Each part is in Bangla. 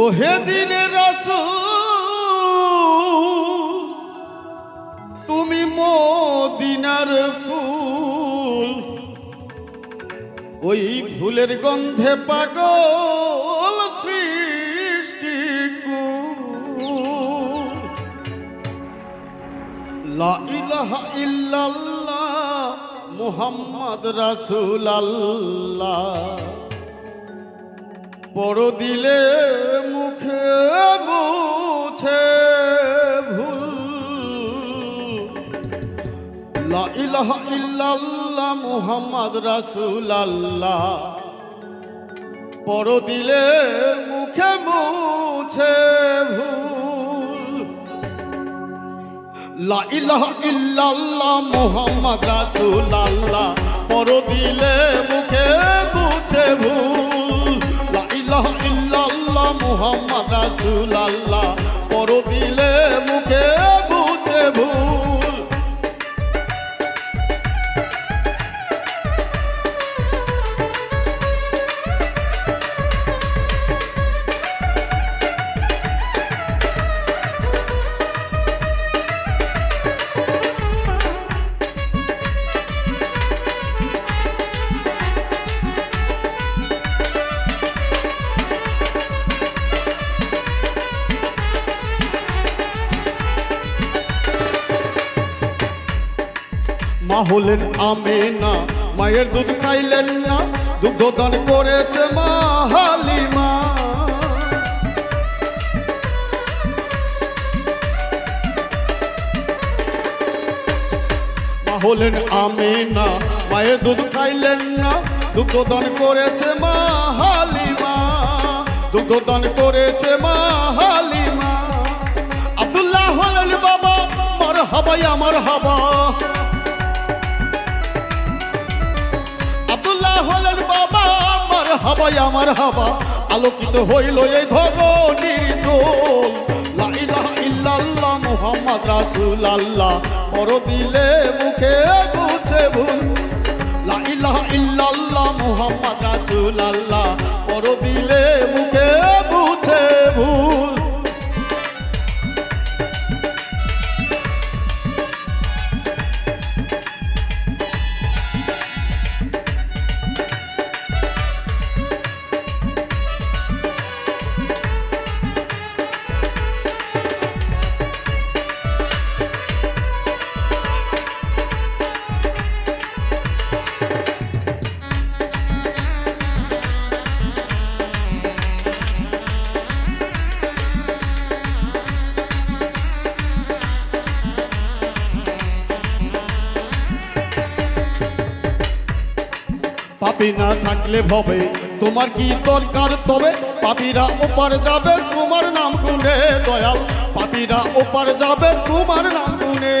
ওহে দিনে রাসূল, তুমি মদিনার ফুল, ওই ফুলের গন্ধে পাগল সৃষ্টি। লা ইলাহা ইল্লাল্লাহ, মুহাম্মদ রাসূল আল্লাহ বড় দিলে মুখে মুছে ভুল। লা ইলাহা ইল্লাল্লাহ মুহাম্মদ রাসূল আল্লাহ বড় দিলে মুখে মুছে ভুল। লা ইলাহা ইল্লাল্লাহ মুহাম্মদ রাসূলুল্লাহ। পর দিলে মুখে বুঝে ভুল। ইল্লাল্লাহ মা হলেন আমেনা, মায়ের দুধ খাইলেন না, দুগ্ধ দান করেছে মা হালিমা। হলেন আমেনা, মায়ের দুধ খাইলেন না, দুগ্ধ দান করেছে মা হালিমা। দান করেছে মা হালিমা। আব্দুল্লাহ বাবা মার হাবাই আমার হাবা। হাবাই আমার হাবা। আলোকিত হইল এই ধরনের দোল। লা ইলাহা ইল্লাল্লাহ মুহাম্মদ পর দিলে মুখে বুঝে ভুল। লা ইলাহা ইল্লাল্লাহ মুহাম্মদ রাসূলুল্লাহ। পর দিলে পাপি না থাকলে ভবে। তোমার কি দরকার তবে? পাপিরা ওপার যাবে, তোমার নাম গুনে দয়াল। পাপীরা ওপার যাবে, তোমার নাম গুনে।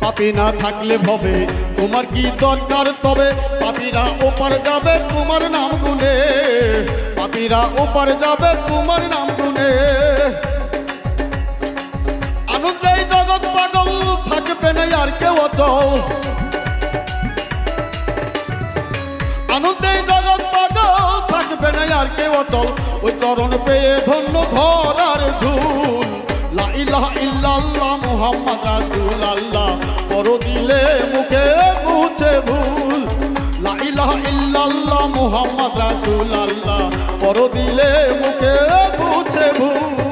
পাপি না থাকলে ভবে, তোমার কি দরকার তবে? পাপীরা ওপার যাবে, তোমার নাম গুনে। পাপীরা ওপার যাবে, তোমার নাম গুনে। অচল আনন্দে জগৎ পাগল, থাকবে না আর কেউ অচল। ওই চরণ পেয়ে ধন্য ধরার ধুল। লা ইলাহা ইল্লাল্লাহ মুহাম্মদ রাসূলুল্লাহ পর দিলে মুখে মুছে ভুল। লা ইলাহা ইল্লাল্লাহ মুহাম্মদ রাসূলুল্লাহ পর দিলে মুখে মুছে ভুল।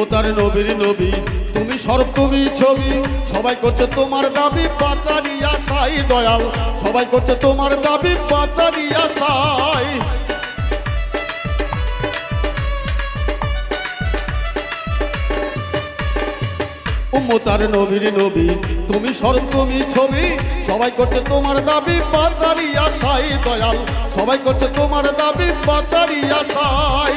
উম্মতার নবীর নবী, তুমি সর্ব তুমি ছবি। সবাই করছে তোমার দাবি, পাচারি আশাই দয়াল। সবাই করছে তোমার দাবি, পাচারি আশাই উম্মতার নবীর নবী, তুমি স্বরূপ তুমি ছবি। সবাই করছে তোমার দাবি বাচারি আশাই দয়াল। সবাই করছে তোমার দাবি বাচারি আশাই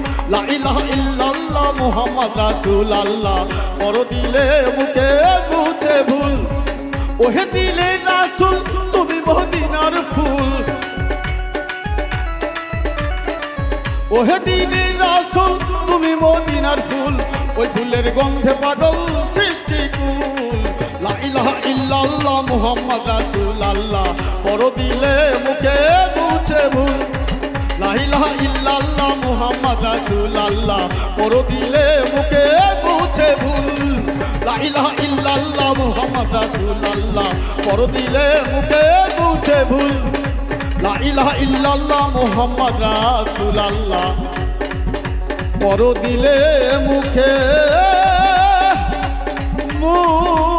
লা ইলাহা ইল্লাল্লাহ মুহাম্মদ রাসূলুল্লাহ। পর দিলে মুখে মুছে ভুল, ওহে দিলে রাসুল, তুমি মদিনার ফুল। ওহে দিনে রাসুল, তুমি মদিনার ফুল। ওই ফুলের গন্ধে পাগল সৃষ্টি কুল। লা ইলাহা ইল্লাল্লাহ মুহাম্মদ রাসূল আল্লাহ দিলে রাসুল করো দিলে মুখে মুছে ভুল। লাইলা ইল্লাল্লাহ মুহাম্মদ করো দিলে মুখে মুছে ভুল। লাইলা ইল্লাল্লাহ মুহাম্মদ রাসুল করো দিলে মুখে মুখ